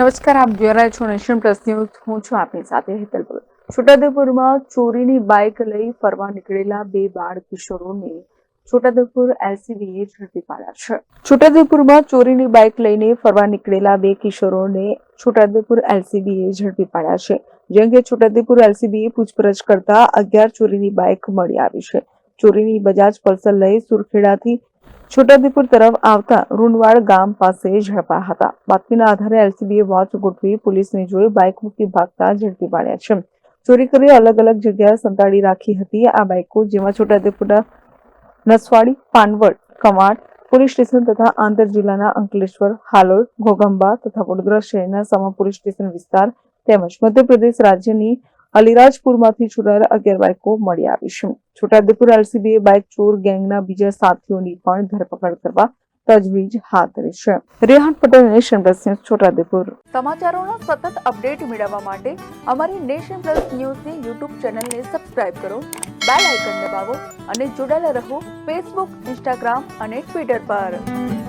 નમસ્કાર, આપ જોઈ રહ્યા છો નેશન પ્લસ ન્યૂઝ. હું છું આપની સાથે હેતલ ભગત. છોટાઉદેપુરમાં ચોરીની બાઇક લઈ ફરવા નીકળેલા બે બાળ કિશોરોને છોટાઉદેપુર એલસીબીએ ઝડપી પાડ્યા છે. છોટાઉદેપુરમાં ચોરીની બાઇક લઈને ફરવા નીકળેલા બે કિશોરોને છોટાઉદેપુર એલસીબીએ ઝડપી પાડ્યા છે. જે અંગે છોટાઉદેપુર એલસીબીએ પૂછપરછ કરતા અગિયાર ચોરીની બાઇક મળી આવી છે. ચોરીની બજાજ પલ્સર લઈ સુરખેડાથી છોટાઉદેપુર તરફ આવતા રૂનવાડ ગામ પાસે ઝડપાયા હતા. બાતમીના આધારે એલસીબીએ વોચ ગોઠવી પોલીસને જોઈ બાઇક મૂકી ભાગતા ઝડપી પાડ્યા છે. ચોરી કરી અલગ અલગ જગ્યાએ સંતાડી રાખી હતી આ બાઇકો, જેમાં છોટાઉદેપુરના નસવાડી, પાનવડ કમાટ પોલીસ સ્ટેશન તથા આંતર જિલ્લાના અંકલેશ્વર, હાલોલ ઘોગંબા તથા વડોદરા શહેરના સમા પોલીસ સ્ટેશન વિસ્તાર તેમજ મધ્યપ્રદેશ રાજ્યની અલીરાજપુરમાંથી છોડાયેલા અગિયાર બાઇકો મળી આવી છે. છોટાઉદેપુર એલસીબીએ બાઇક ચોર ગેંગના બીજા સાથીઓની પણ ધરપકડ કરવા તજવીજ હાથ ધરી છે. Rehan Patel, Nation Plus News, Chhotaudepur. સમાચારોના સતત અપડેટ મેળવવા માટે અમારી નેશન પ્લસ ન્યૂઝની યુટ્યુબ ચેનલને સબસ્ક્રાઇબ કરો, બેલ આઇકન દબાવો અને જોડાયેલા રહો ફેસબુક, ઇન્સ્ટાગ્રામ અને ટ્વિટર પર.